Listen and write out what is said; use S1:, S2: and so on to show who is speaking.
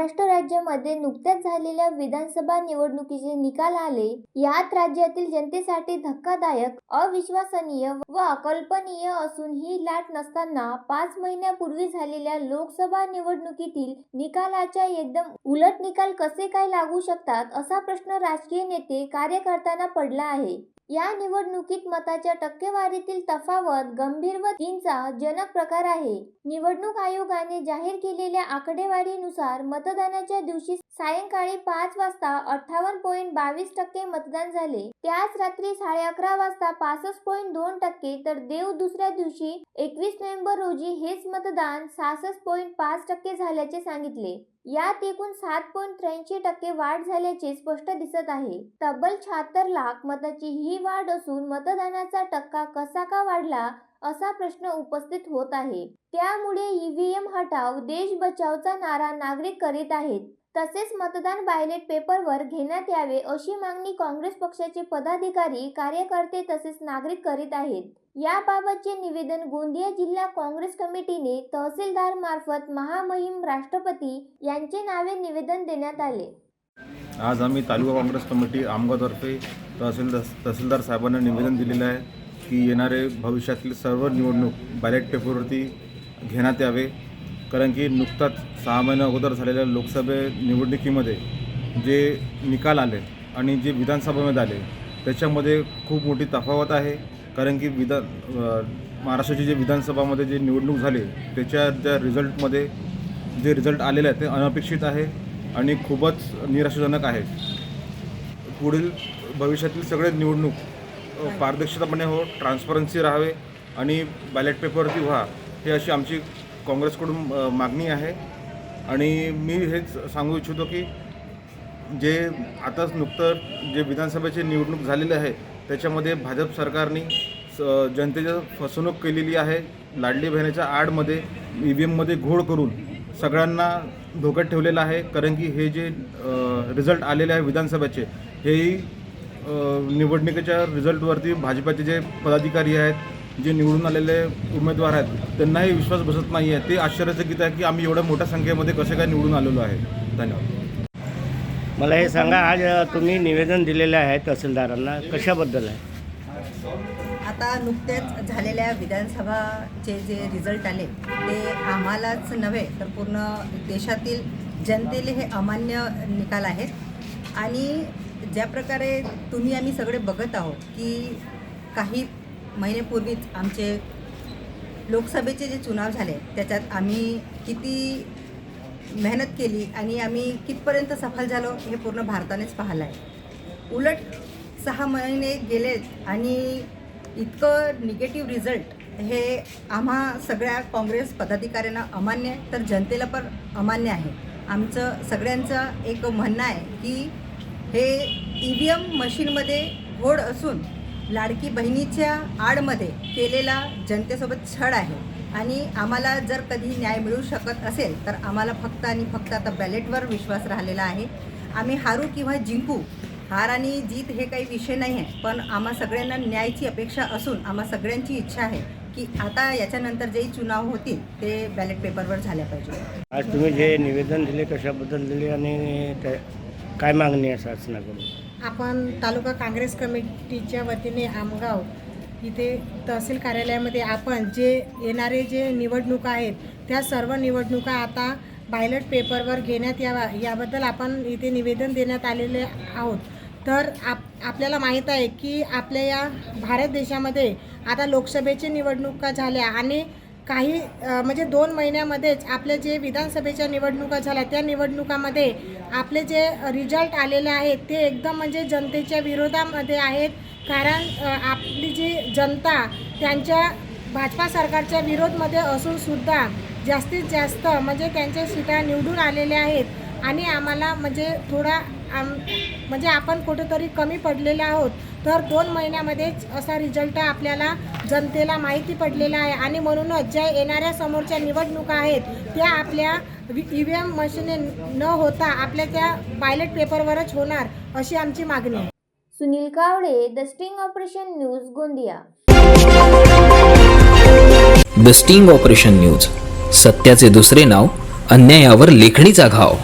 S1: मध्ये नुकत्याच झालेल्या विधानसभा निवडणुकीचे निकाल आले यात राज्यातील जनतेसाठी धक्कादायक अविश्वसनीय व अकल्पनीय असून ही लाट नसताना पाच महिन्यापूर्वी झालेल्या लोकसभा निवडणुकीतील निकालाच्या एकदम उलट निकाल कसे काय लागू शकतात असा प्रश्न राजकीय नेते कार्यकर्त्यांना पडला आहे. या निवडणुकीत मताच्या टक्केवारीतील तफावत गंभीर व तीनचा जनक प्रकार आहे. निवडणूक आयोगाने जाहीर केलेल्या आकडेवारीनुसार मत मतदानाच्या दिवशी सायंकाळी पाच वाजता अठ्ठावन्न पॉईंट बावीस टक्के मतदान झाले. त्याच रात्री साडे अकरा वाजता पासष्ट पॉईंट दोन टक्के तर देव दुसऱ्या दिवशी एकवीस नोव्हेंबर रोजी हेच मतदान सहासष्ट पॉईंट पाच टक्के झाल्याचे सांगितले. यात एकूण सात पॉईंट त्र्याऐंशी टक्के वाढ झाल्याचे स्पष्ट दिसत आहे. तब्बल शहात्तर लाख मताची ही वाढ असून मतदानाचा टक्का कसा का वाढला? असा प्रश्न उपस्थित होत आहे. त्यामुळे ईव्हीएम हटाव देश बचावचा नारा नागरिक करीत आहेत. तसेच मतदान बायलेट पेपरवर घेण्यात यावे अशी मागणी काँग्रेस पक्षाचे पदाधिकारी कार्यकर्ते तसेच नागरिक करीत आहेत. याबाबतचे निवेदन गोंदिया जिल्हा काँग्रेस कमिटीने तहसीलदार मार्फत महामहिम राष्ट्रपती यांचे नावे निवेदन देण्यात आले.
S2: आज आम्ही तालुका काँग्रेस कमिटी आमगातर्फे तहसीलदार तहसीलदार साहेबांना निवेदन दिलेलं आहे. की येणारे भविष्यातील सर्व निवडणूक बॅलेट पेपरवरती घेण्यात यावे. कारण की नुकताच सहा महिन्या अगोदर झालेल्या लोकसभे निवडणुकीमध्ये जे निकाल आले आणि जे विधानसभामध्ये आले त्याच्यामध्ये खूप मोठी तफावत आहे. कारण की विधान महाराष्ट्राची जे विधानसभामध्ये जे निवडणूक झाली त्याच्या त्या रिझल्टमध्ये जे रिझल्ट आलेले आहेत ते अनपेक्षित आहे आणि खूपच निराशाजनक आहे. पुढील भविष्यातील सगळे निवडणूक पारदर्शितापणे हो ट्रान्सपरन्सी राहावे आणि बॅलेट पेपरवरती व्हा हे अशी आमची काँग्रेसकडून मागणी आहे. आणि मी हेच सांगू इच्छितो की जे आताच नुकतं जे विधानसभेची निवडणूक झालेली आहे त्याच्यामध्ये भाजप सरकारने स- जनतेच्या फसवणूक केलेली आहे. लाडली बहिणीच्या आडमध्ये ई व्ही एममध्ये घोळ करून सगळ्यांना धोक्यात ठेवलेलं आहे. कारण की हे जे रिझल्ट आलेले आहे विधानसभेचे हेही निवडणुकीच्या रिझल्टवरती भाजपाचे जे पदाधिकारी आहेत जे निवडून आलेले उमेदवार आहेत त्यांनाही विश्वास बसत नाही आहे ते आश्चर्यचकित आहे की आम्ही एवढ्या मोठ्या संख्येमध्ये कसे काय निवडून आलेलो आहे. धन्यवाद.
S3: मला हे सांगा आज तुम्ही निवेदन दिलेलं आहे तहसीलदारांना कशाबद्दल आहे?
S4: आता नुकत्याच झालेल्या विधानसभाचे जे रिझल्ट आले ते आम्हालाच नव्हे तर पूर्ण देशातील जनतेले हे अमान्य निकाल आहेत. आणि ज्या प्रकारे तुम्ही आम्ही सगळे बघत आहोत की काही महिन्यापूर्वीच आमचे लोकसभेचे जे चुनाव झाले त्याच्यात आम्ही किती मेहनत केली आणि आम्ही कितपर्यंत सफल झालो हे पूर्ण भारतानेच पाहिलं आहे. उलट सहा महिने गेलेत आणि इतकं निगेटिव्ह रिझल्ट हे आम्हा सगळ्या काँग्रेस पदाधिकाऱ्यांना अमान्य आहे, तर जनतेला पण अमान्य आहे. आमचं सगळ्यांचं एक म्हणणं आहे की हे ई व्ही एम मशीनमध्ये घोड असून लाडकी बहिणीच्या आडमध्ये केलेला जनतेसोबत छळ आहे. आणि आम्हाला जर कधी न्याय मिळू शकत असेल तर आम्हाला फक्त आणि फक्त आता बॅलेटवर विश्वास राहिलेला आहे. आम्ही हारू किंवा जिंकू हार आणि जीत हे काही विषय नाही आहे पण आम्हा सगळ्यांना न्यायची अपेक्षा असून आम्हा सगळ्यांची इच्छा आहे की आता याच्यानंतर जे चुनाव होतील ते बॅलेट पेपरवर झाल्या पाहिजे.
S3: आज तुम्ही जे निवेदन दिले कशाबद्दल दिले आणि काय मागणी आहे शासनाकडून
S5: आपण तालुका काँग्रेस कमिटीच्या वतीने आमगाव इथे तहसील कार्यालयामध्ये आपण जे येणारे जे निवडणुका आहेत त्या सर्व निवडणुका आता बायलट पेपरवर घेण्यात यावा याबद्दल आपण इथे निवेदन देण्यात आलेले आहोत. तर आप आपल्याला माहीत आहे की आपल्या या भारत देशामध्ये आता लोकसभेची निवडणुका झाल्या आणि काही म्हणजे दोन महिन्यामध्येच आपले जे विधानसभेच्या निवडणुका झाल्या त्या निवडणुकामध्ये आपले जे रिझल्ट आलेले आहेत ते एकदम म्हणजे जनतेच्या विरोधामध्ये आहेत. कारण आपली जी जनता त्यांच्या भाजपा सरकारच्या विरोधमध्ये असूनसुद्धा जास्तीत जास्त म्हणजे त्यांच्या सीटा निवडून आलेल्या आहेत. आणि आम्हाला म्हणजे थोडा आम म्हणजे आपण कुठेतरी कमी पडलेले आहोत. तर दोन महिन्यामध्येच असा रिझल्ट आपल्याला जनतेला माहिती पडलेला आहे. आणि म्हणूनच ज्या येणाऱ्या समोरच्या निवडणुका आहेत त्या आपल्या ई व्ही एम मशीने न होता आपल्या त्या बायलेट पेपरवरच होणार अशी आमची मागणी आहे.
S1: Sunil Kawade the sting operation news Gondia.
S6: The sting operation news सत्याचे दुसरे नाव अन्यायावर लेखणीचा घाव.